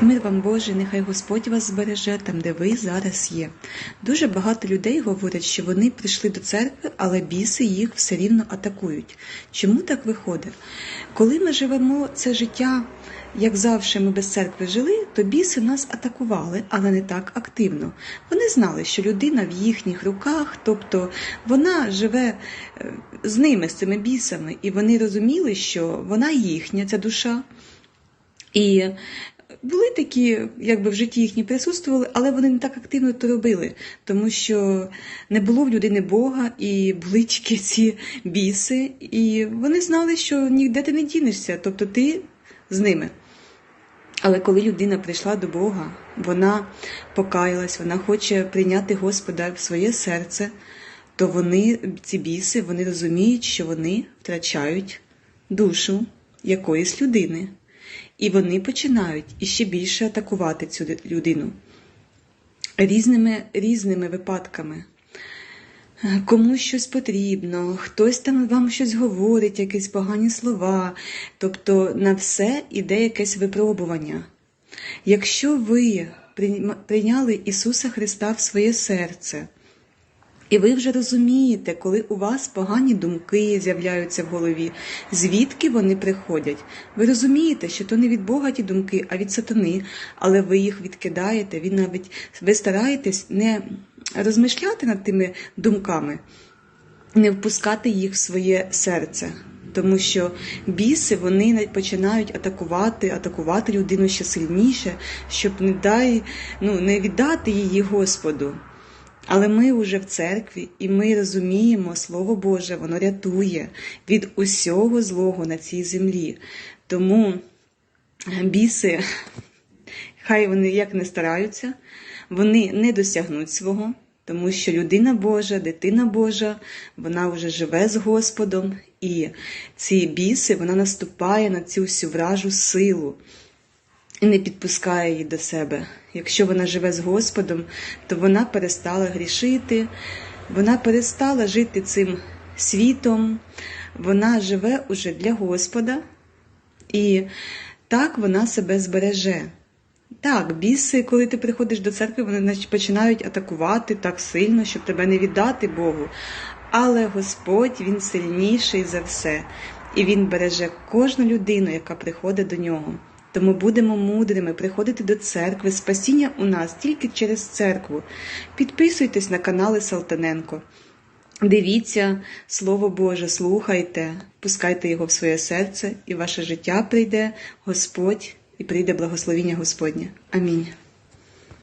Мир вам Боже, нехай Господь вас збереже там, де ви зараз є. Дуже багато людей говорять, що вони прийшли до церкви, але біси їх все рівно атакують. Чому так виходить? Коли ми живемо це життя, як завжди ми без церкви жили, то біси нас атакували, але не так активно. Вони знали, що людина в їхніх руках, тобто вона живе е, з ними, з цими бісами, і вони розуміли, що вона їхня, ця душа. І були такі, якби в житті їхні присутствували, але вони не так активно то робили, тому що не було в людини Бога, і були тільки ці біси, і вони знали, що ніде ти не дінешся, тобто ти з ними. Але коли людина прийшла до Бога, вона покаялась, вона хоче прийняти Господа в своє серце, то вони, ці біси, вони розуміють, що вони втрачають душу якоїсь людини. І вони починають іще більше атакувати цю людину різними, різними випадками. Комусь щось потрібно, хтось там вам щось говорить, якісь погані слова, тобто на все іде якесь випробування. Якщо ви прийняли Ісуса Христа в своє серце, і ви вже розумієте, коли у вас погані думки з'являються в голові, звідки вони приходять. Ви розумієте, що то не від Бога ті думки, а від сатани, але ви їх відкидаєте, ви навіть ви стараєтесь не розмишляти над тими думками, не впускати їх в своє серце. Тому що біси вони починають атакувати, атакувати людину ще сильніше, щоб не дай, ну, не віддати її Господу. Але ми вже в церкві, і ми розуміємо, Слово Боже, воно рятує від усього злого на цій землі. Тому біси, хай вони як не стараються, вони не досягнуть свого, тому що людина Божа, дитина Божа, вона вже живе з Господом, і ці біси вона наступає на цю всю вражу силу і не підпускає її до себе. Якщо вона живе з Господом, то вона перестала грішити, вона перестала жити цим світом, вона живе уже для Господа, і так вона себе збереже. Так, біси, коли ти приходиш до церкви, вони починають атакувати так сильно, щоб тебе не віддати Богу. Але Господь Він сильніший за все, і Він береже кожну людину, яка приходить до нього. Тому будемо мудрими приходити до церкви. Спасіння у нас тільки через церкву. Підписуйтесь на канали Салтаненко. Дивіться Слово Боже, слухайте, пускайте його в своє серце, і ваше життя прийде Господь і прийде благословіння Господнє. Амінь.